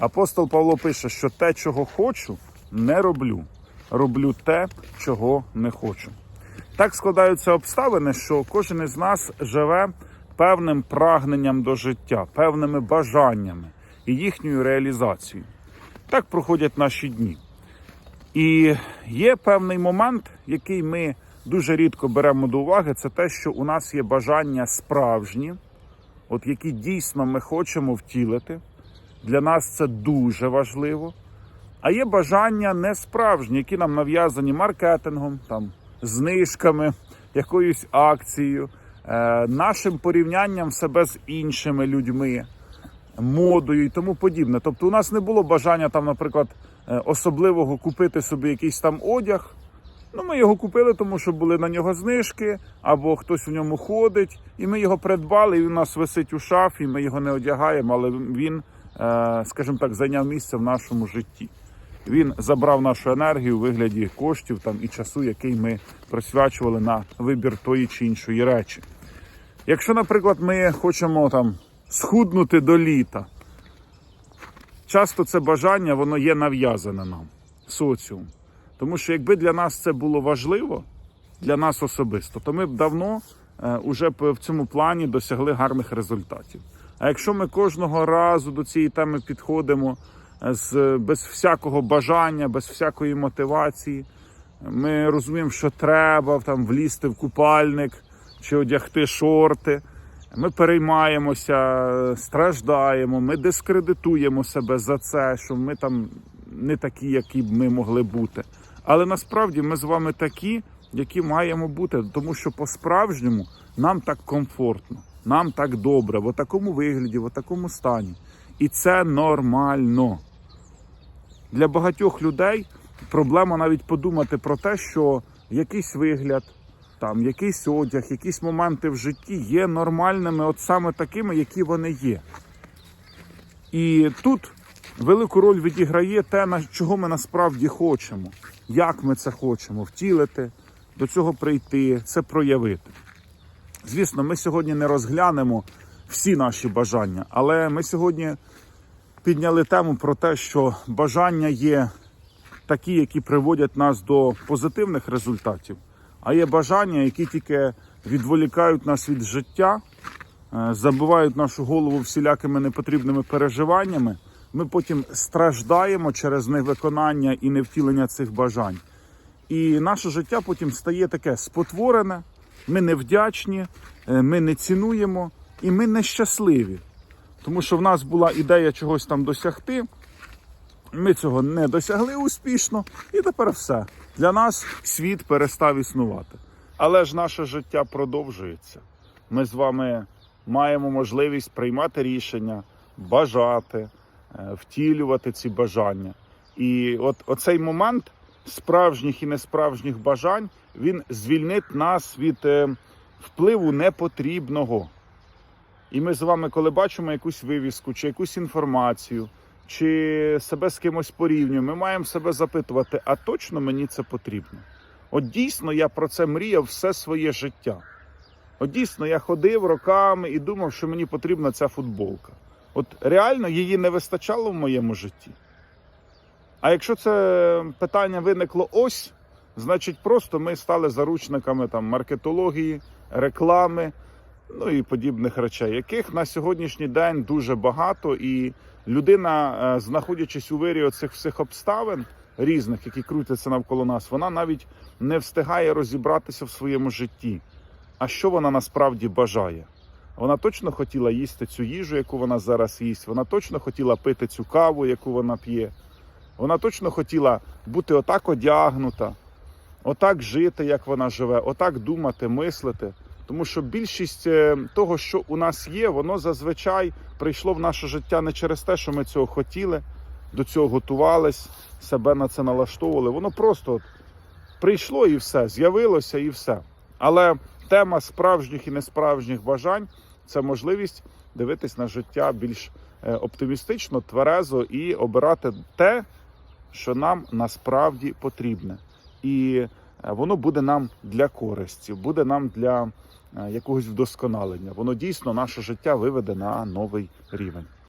Апостол Павло пише, що те, чого хочу, не роблю. Роблю те, чого не хочу. Так складаються обставини, що кожен із нас живе певним прагненням до життя, певними бажаннями і їхньою реалізацією. Так проходять наші дні. І є певний момент, який ми дуже рідко беремо до уваги, це те, що у нас є бажання справжні, от які дійсно ми хочемо втілити. Для нас це дуже важливо. А є бажання не справжні, які нам нав'язані маркетингом, там, знижками, якоюсь акцією, е, нашим порівнянням себе з іншими людьми, модою і тому подібне. Тобто, у нас не було бажання там, наприклад, е, особливого купити собі якийсь там одяг. Ну, ми його купили, тому що були на нього знижки, або хтось в ньому ходить, і ми його придбали. і Він у нас висить у шафі. Ми його не одягаємо, але він, скажімо так, зайняв місце в нашому житті. Він забрав нашу енергію у вигляді коштів там і часу, який ми присвячували на вибір тої чи іншої речі. Якщо, наприклад, ми хочемо там схуднути до літа, часто це бажання воно є нав'язане нам, соціум. Тому що якби для нас це було важливо, для нас особисто, то ми б давно е, уже в цьому плані досягли гарних результатів. А якщо ми кожного разу до цієї теми підходимо е, з, без всякого бажання, без всякої мотивації, ми розуміємо, що треба там влізти в купальник чи одягти шорти. Ми переймаємося, страждаємо, ми дискредитуємо себе за це, що ми там не такі, які б ми могли бути. Але насправді ми з вами такі, які маємо бути, тому що по-справжньому нам так комфортно, нам так добре, в такому вигляді, в такому стані. І це нормально. Для багатьох людей проблема навіть подумати про те, що якийсь вигляд, там якийсь одяг, якісь моменти в житті є нормальними, от саме такими, які вони є. І тут велику роль відіграє те, на чого ми насправді хочемо, як ми це хочемо втілити, до цього прийти, це проявити. Звісно, ми сьогодні не розглянемо всі наші бажання, але ми сьогодні підняли тему про те, що бажання є такі, які приводять нас до позитивних результатів, а є бажання, які тільки відволікають нас від життя, е, забивають нашу голову всілякими непотрібними переживаннями. Ми потім страждаємо через невиконання і невтілення цих бажань. І наше життя потім стає таке спотворене, ми невдячні, е, ми не цінуємо і ми нещасливі. Тому що в нас була ідея чогось там досягти. Ми цього не досягли успішно, і тепер все. Для нас світ перестав існувати. Але ж наше життя продовжується. Ми з вами маємо можливість приймати рішення, бажати, е, втілювати ці бажання. І от оцей момент справжніх і несправжніх бажань він звільнить нас від е, впливу непотрібного. І ми з вами, коли бачимо якусь вивіску чи якусь інформацію, чи себе з кимось порівнюємо, ми маємо себе запитувати, а точно мені це потрібно? От дійсно я про це мріяв все своє життя. От дійсно я ходив роками і думав, що мені потрібна ця футболка. От реально її не вистачало в моєму житті. А якщо це питання виникло ось, значить просто ми стали заручниками там маркетології, реклами, ну і подібних речей, яких на сьогоднішній день дуже багато, і людина, е, знаходячись у вирі оцих всіх обставин різних, які крутяться навколо нас, вона навіть не встигає розібратися в своєму житті. А що вона насправді бажає? Вона точно хотіла їсти цю їжу, яку вона зараз їсть. Вона точно хотіла пити цю каву, яку вона п'є. Вона точно хотіла бути отак одягнута, отак жити, як вона живе, отак думати, мислити. Тому що більшість е, того, що у нас є, воно зазвичай прийшло в наше життя не через те, що ми цього хотіли, до цього готувались, себе на це налаштовували. Воно просто от прийшло і все, з'явилося і все. Але тема справжніх і несправжніх бажань це можливість дивитись на життя більш е, оптимістично, тверезо і обирати те, що нам насправді потрібне. І е, воно буде нам для користі, буде нам для е, якогось вдосконалення. Воно дійсно наше життя виведе на новий рівень.